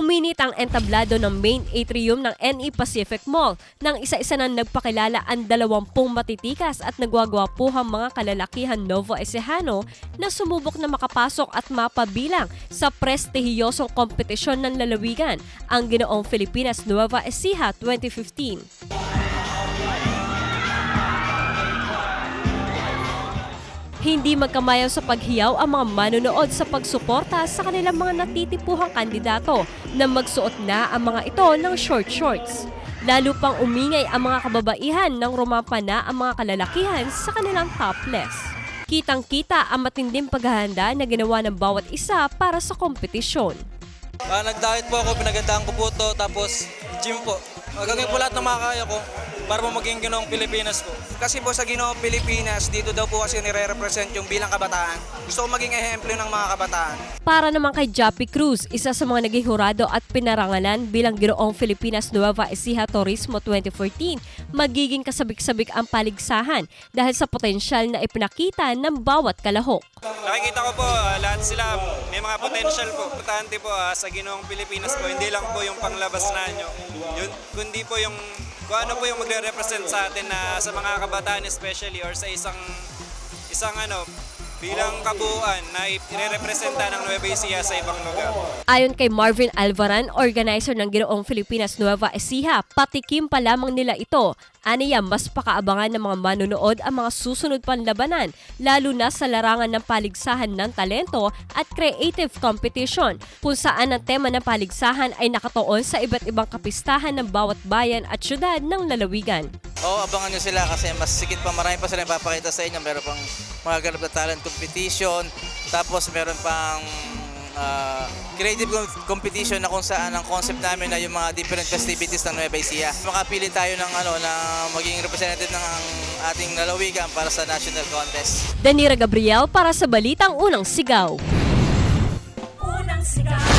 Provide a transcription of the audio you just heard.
Uminit ang entablado ng main atrium ng NE Pacific Mall nang isa-isa na nagpakilala ang dalawampung matitikas at nagwagwapuhang mga kalalakihan Novo Ecijano na sumubok na makapasok at mapabilang sa prestihiyosong kompetisyon ng lalawigan, ang Ginoong Filipinas Nueva Ecija 2015. Hindi magkamayaw sa paghiyaw ang mga manonood sa pagsuporta sa kanilang mga natitipuhang kandidato na magsuot na ang mga ito ng short shorts. Lalo pang umingay ang mga kababaihan nang rumampa na ang mga kalalakihan sa kanilang topless. Kitang-kita ang matinding paghahanda na ginawa ng bawat isa para sa kompetisyon. Ah, nag-diet po ako, pinagandaan ko po to, tapos gym po. Gagawin po lahat ng makakaya ko para po maging ginoong Pilipinas po. Kasi po sa Ginoong Pilipinas, dito daw po kasi nire-represent yung bilang kabataan. Gusto ko maging ehemplo ng mga kabataan. Para naman kay Jappy Cruz, isa sa mga naging hurado at pinarangalan bilang Ginoong Filipinas Nueva Ecija Turismo 2014, magiging kasabik-sabik ang paligsahan dahil sa potensyal na ipinakita ng bawat kalahok. Nakikita ko po, ah, lahat sila may mga potential po. Importante po ah, sa ginoong Pilipinas po, hindi lang po yung panglabas na nyo, yun, kundi po yung kung ano po yung magre-represent sa atin na sa mga kabataan especially or sa isang isang ano bilang kabuuan na i-representa ng Nueva Ecija sa ibang lugar. Ayon kay Marvin Alvaran, organizer ng Ginoong Filipinas Nueva Ecija, patikim pa lamang nila ito. Aniya, mas pakaabangan ng mga manonood ang mga susunod pang labanan, lalo na sa larangan ng paligsahan ng talento at creative competition, kung saan ang tema ng paligsahan ay nakatuon sa iba't ibang kapistahan ng bawat bayan at syudad ng lalawigan. Oo, abangan nyo sila kasi mas sigit pa marami pa sila ipapakita sa inyo. Meron pang mga ganap na talent competition. Tapos meron pang uh, creative competition na kung saan ang concept namin na yung mga different festivities ng Nueva Ecija. Makapili tayo ng ano na maging representative ng ating lalawigan para sa national contest. Danira Gabriel para sa Balitang Unang Sigaw. Unang Sigaw.